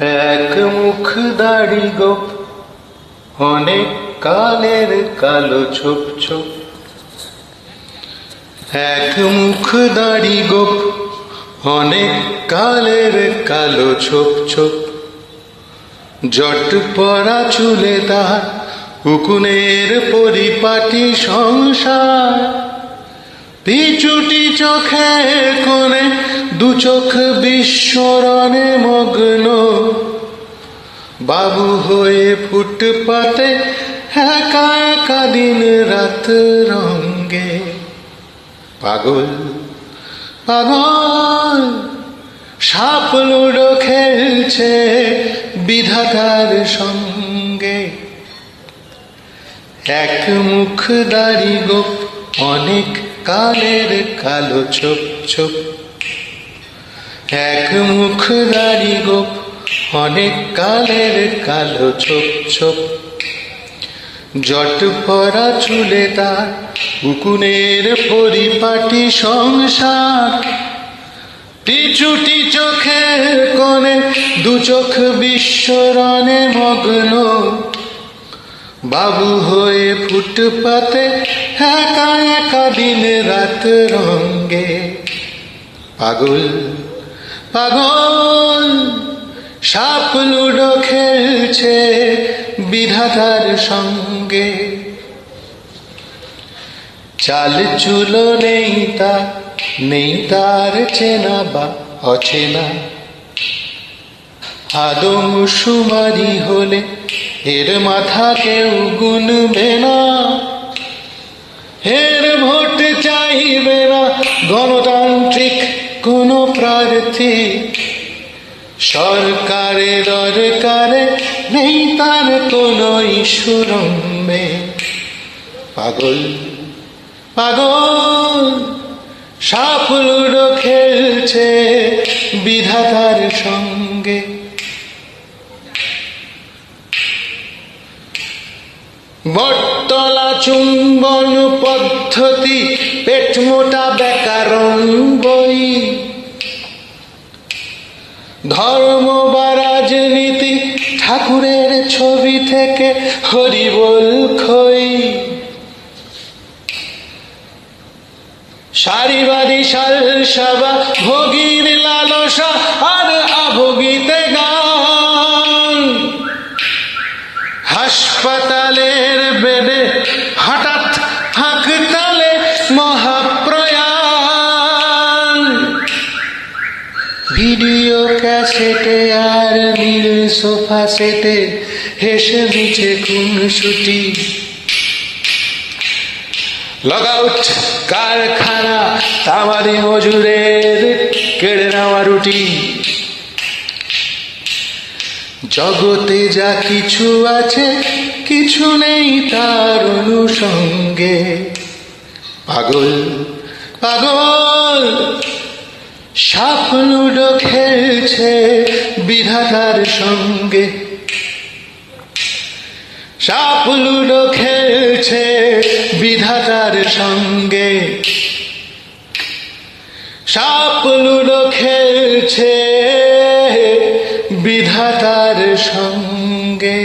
এক মুখ দাড়ি গোপ, অনেক কালের কালো ছোপ ছোপ। এক মুখ দাড়ি গোপ, অনেক কালের কালো ছোপ ছোপ। জট পরা চুলে তার উকুনের পরিপাটি সংসার। পিচুটি চোখে কোণে দু চোখ বিস্মরণে মগ্ন। বাবু হয়ে ফুটপাতে একা একা দিন রাত রঙ্গে। পাগল পাগল, সাপ লুডো খেলছে বিধাতার সঙ্গে। এক মুখ দাড়ি গোপ, অনেক কালের কালো ছোপ ছোপ। এক মুখ দাড়ি গোপ, অনেক কালের কালো ছোপ ছোপ। জট পরা চুলে তার উকুনের পরিপাটি সংসার। পিছুটি চোখের কোণে দু চোখ বিশ্বরণে মগ্ন। বাবু হয়ে ফুটপাতে একা একা দিন রাত রঙ্গে। পাগল পাগল, সাপ লুডো খেলছে বিধাতার সঙ্গে। চাল চুলো নেই তার নেই তার চেনা বা অচেনা। আদম সুমারি হলে এর মাথা কেউ গুনবে না। এর ভোট চাইবে না গণতান্ত্রিক কোন প্রার্থী সরকারে, দরকারে নেই তার কোন সুরম্বে পাগল পাগল সাপ লুডো খেলছে বিধাতার সঙ্গে। বটতলা চুম্বন পদ্ধতি পেট মোটা ব্যাকরণ ধর্ম বা রাজনীতি ঠাকুরের ছবি থেকে হরিবল খই। সারিবাদী সাল সাবা ভোগীর লালসা আর আভোগীতে ক্যাসেটে আর নীল সোফা সেটে হেসে মিছে খুনসুটি লগ আউট কারখানা, তামারি মজুরের কেড়ে নেওয়া রুটি। জগতে যা কিছু আছে, কিছু নেই তার অনুসঙ্গে। পাগল পাগল সাপ লুডো খেলছে বিধাতার সঙ্গে। সাপ লুডো খেলছে বিধাতার সঙ্গে। সাপ লুডো খেলছে বিধাতার সঙ্গে।